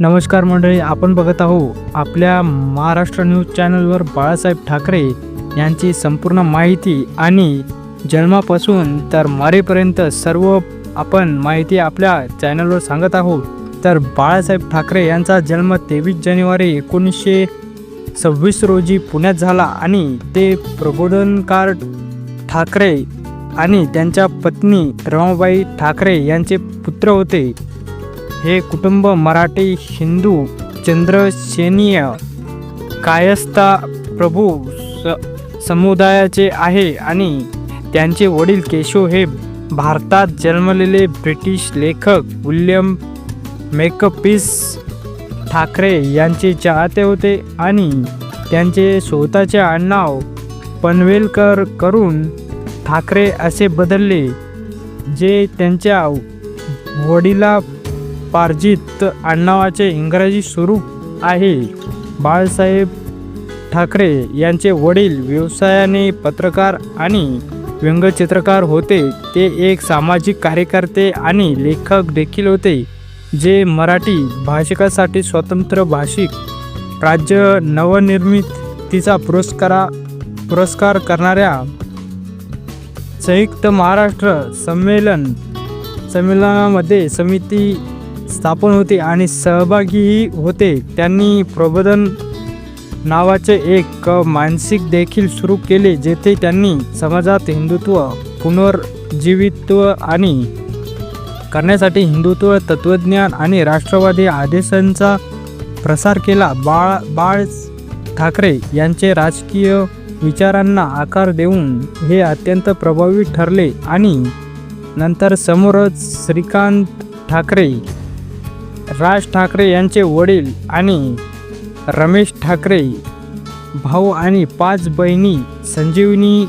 नमस्कार मंडळी आपण बघत आहो आपल्या महाराष्ट्र न्यूज चॅनलवर बाळासाहेब ठाकरे यांची संपूर्ण माहिती आणि जन्मापासून तर मरेपर्यंत सर्व आपण माहिती आपल्या चॅनलवर सांगत आहोत. तर बाळासाहेब ठाकरे यांचा जन्म तेवीस जानेवारी एकोणीसशे सव्वीस रोजी पुण्यात झाला आणि ते प्रबोधनकार ठाकरे आणि त्यांच्या पत्नी रमाबाई ठाकरे यांचे पुत्र होते. हे कुटुंब मराठी हिंदू चंद्रसेनीय कायस्था प्रभू स समुदायाचे आहे आणि त्यांचे वडील केशव हे भारतात जन्मलेले ब्रिटिश लेखक विल्यम मेकपीस ठाकरे यांचे चाहते होते आणि त्यांचे स्वतःचे आडनाव पनवेलकर करून ठाकरे असे बदलले जे त्यांच्या वडिला पार्जित आडनावाचे इंग्रजी स्वरूप आहे. बाळासाहेब ठाकरे यांचे वडील व्यवसायाने पत्रकार आणि व्यंगचित्रकार होते. ते एक सामाजिक कार्यकर्ते आणि लेखक देखील होते जे मराठी भाषिकासाठी स्वतंत्र भाषिक राज्य नवनिर्मितीचा पुरस्कारा पुरस्कार करणाऱ्या संयुक्त महाराष्ट्र संमेलन संमेलनामध्ये समिती स्थापन होते आणि सहभागीही होते. त्यांनी प्रबोधन नावाचे एक मानसिक देखील सुरू केले जेथे त्यांनी समाजात हिंदुत्व पुनर्जीवित्व आणि करण्यासाठी हिंदुत्व तत्त्वज्ञान आणि राष्ट्रवादी आदेशांचा प्रसार केला. बाळ बाळ ठाकरे यांचे राजकीय विचारांना आकार देऊन हे अत्यंत प्रभावी ठरले आणि नंतर समोरच श्रीकांत ठाकरे राज ठाकरे यांचे वडील आणि रमेश ठाकरे भाऊ आणि पाच बहिणी संजीवनी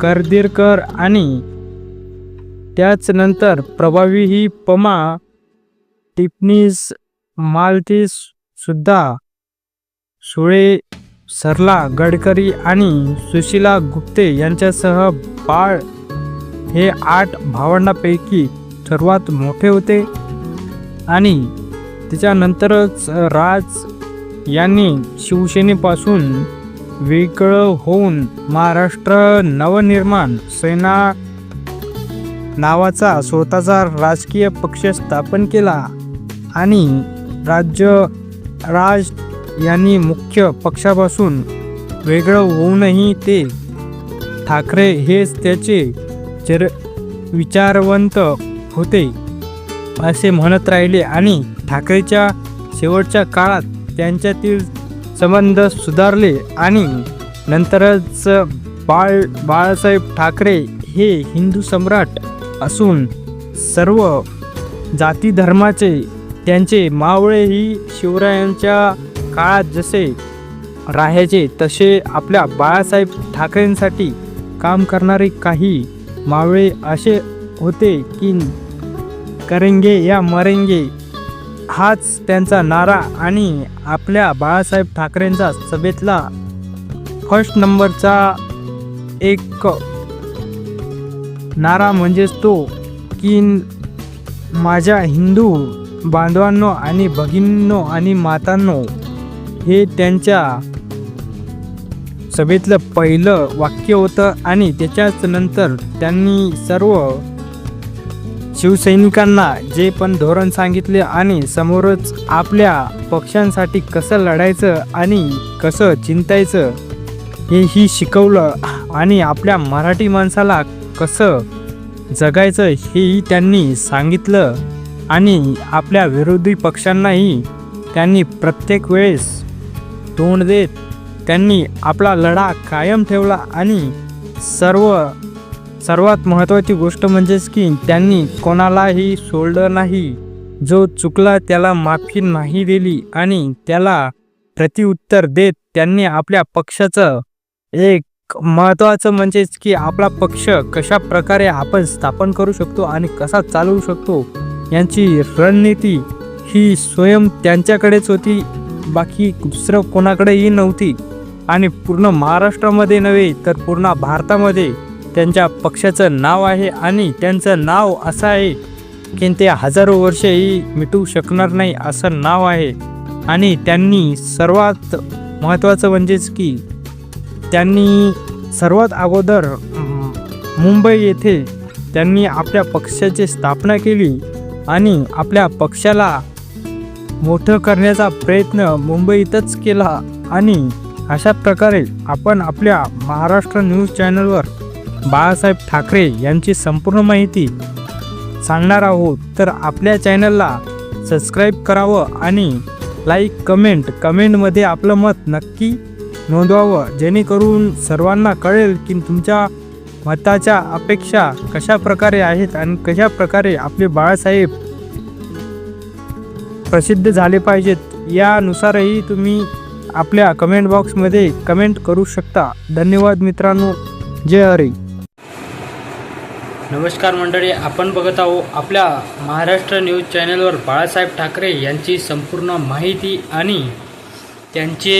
करदीरकर आणि त्याच नंतर प्रभावी ही पमा टिपनीस मालतीस सुद्धा सुळे सरला गडकरी आणि सुशीला गुप्ते यांच्यासह बाळ हे आठ भावंडापैकी सर्वात मोठे होते. आणि त्याच्यानंतरच राज यांनी शिवसेनेपासून वेगळं होऊन महाराष्ट्र नवनिर्माण सेना नावाचा स्वतःचा राजकीय पक्ष स्थापन केला आणि राज्य राज यांनी मुख्य पक्षापासून वेगळं होऊनही ते ठाकरे हेच त्याचे चर विचारवंत होते. असे म्हणत राहिले आणि ठाकरेच्या शेवटच्या काळात त्यांच्यातील संबंध सुधारले आणि नंतरच बाळ बाळासाहेब ठाकरे हे हिंदू सम्राट असून सर्व जाती धर्माचे त्यांचे मावळेही शिवरायांच्या काळात जसे राहायचे तसे आपल्या बाळासाहेब ठाकरेंसाठी काम करणारे काही मावळे असे होते की करेंगे या मरेंगे हाच त्यांचा नारा आणि आपल्या बाळासाहेब ठाकरेंचा सभेतला फर्स्ट नंबरचा एक नारा म्हणजेच तो की माझ्या हिंदू बांधवांनो आणि भगिनींनो आणि मातांनो हे त्यांच्या सभेतलं पहिलं वाक्य होतं आणि त्याच्याच नंतर त्यांनी सर्व शिवसैनिकांना जे पण धोरण सांगितले आणि समोरच आपल्या पक्षांसाठी कसं लढायचं आणि कसं चिंतायचं हेही शिकवलं आणि आपल्या मराठी माणसाला कसं जगायचं हेही त्यांनी सांगितलं आणि आपल्या विरोधी पक्षांनाही त्यांनी प्रत्येक वेळेस तोंड देत त्यांनी आपला लढा कायम ठेवला आणि सर्व सर्वात महत्त्वाची गोष्ट म्हणजेच की त्यांनी कोणालाही सोडलं नाही. जो चुकला त्याला माफी नाही दिली आणि त्याला प्रतिउत्तर देत त्यांनी आपल्या पक्षाचं एक महत्त्वाचं म्हणजेच की आपला पक्ष कशा प्रकारे आपण स्थापन करू शकतो आणि कसा चालवू शकतो यांची रणनीती ही स्वयं त्यांच्याकडेच होती. बाकी दुसरं कोणाकडेही नव्हती. आणि पूर्ण महाराष्ट्रामध्ये नव्हे तर पूर्ण भारतामध्ये त्यांच्या पक्षाचं नाव आहे आणि त्यांचं नाव असं आहे की ते हजारो वर्षही मिटू शकणार नाही असं नाव आहे. आणि त्यांनी सर्वात महत्त्वाचं म्हणजेच की त्यांनी सर्वात अगोदर मुंबई येथे त्यांनी आपल्या पक्षाची स्थापना केली आणि आपल्या पक्षाला मोठं करण्याचा प्रयत्न मुंबईतच केला. आणि अशा प्रकारे आपण आपल्या महाराष्ट्र न्यूज चॅनलवर बाळासाहेब ठाकरे यांची संपूर्ण माहिती सांगणार आहोत. तर आपल्या चॅनलला सबस्क्राईब करावं आणि लाईक कमेंट कमेंटमध्ये आपलं मत नक्की नोंदवावं. जेणेकरून सर्वांना कळेल की तुमच्या मताच्या अपेक्षा कशा प्रकारे आहेत आणि कशा प्रकारे आपले बाळासाहेब प्रसिद्ध झाले पाहिजेत. यानुसारही तुम्ही आपल्या कमेंट बॉक्समध्ये कमेंट करू शकता. धन्यवाद मित्रांनो. जय हरी. नमस्कार मंडळी आपण बघत आहोत आपल्या महाराष्ट्र न्यूज चॅनलवर बाळासाहेब ठाकरे यांची संपूर्ण माहिती आणि त्यांचे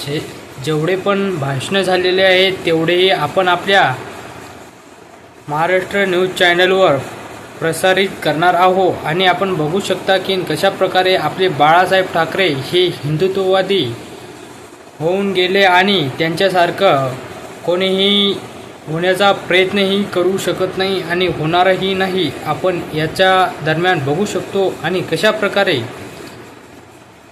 जे जेवढे पण भाषणं झालेले आहेत तेवढेही आपण आपल्या महाराष्ट्र न्यूज चॅनलवर प्रसारित करणार आहो आणि आपण बघू शकता की कशा प्रकारे आपले बाळासाहेब ठाकरे हे हिंदुत्ववादी होऊन गेले आणि त्यांच्यासारखं कोणीही होण्याचा प्रयत्नही करू शकत नाही आणि होणारही नाही. आपण याच्या दरम्यान बघू शकतो आणि कशा प्रकारे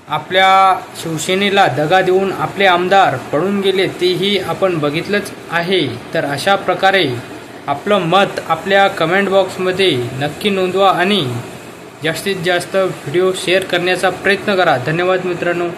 आपल्या शिवसेनेला दगा देऊन आपले आमदार पळून गेले तेही आपण बघितलंच आहे. तर अशा प्रकारे आपलं मत आपल्या कमेंट बॉक्समध्ये नक्की नोंदवा आणि जास्तीत जास्त व्हिडिओ शेअर करण्याचा प्रयत्न करा. धन्यवाद मित्रांनो.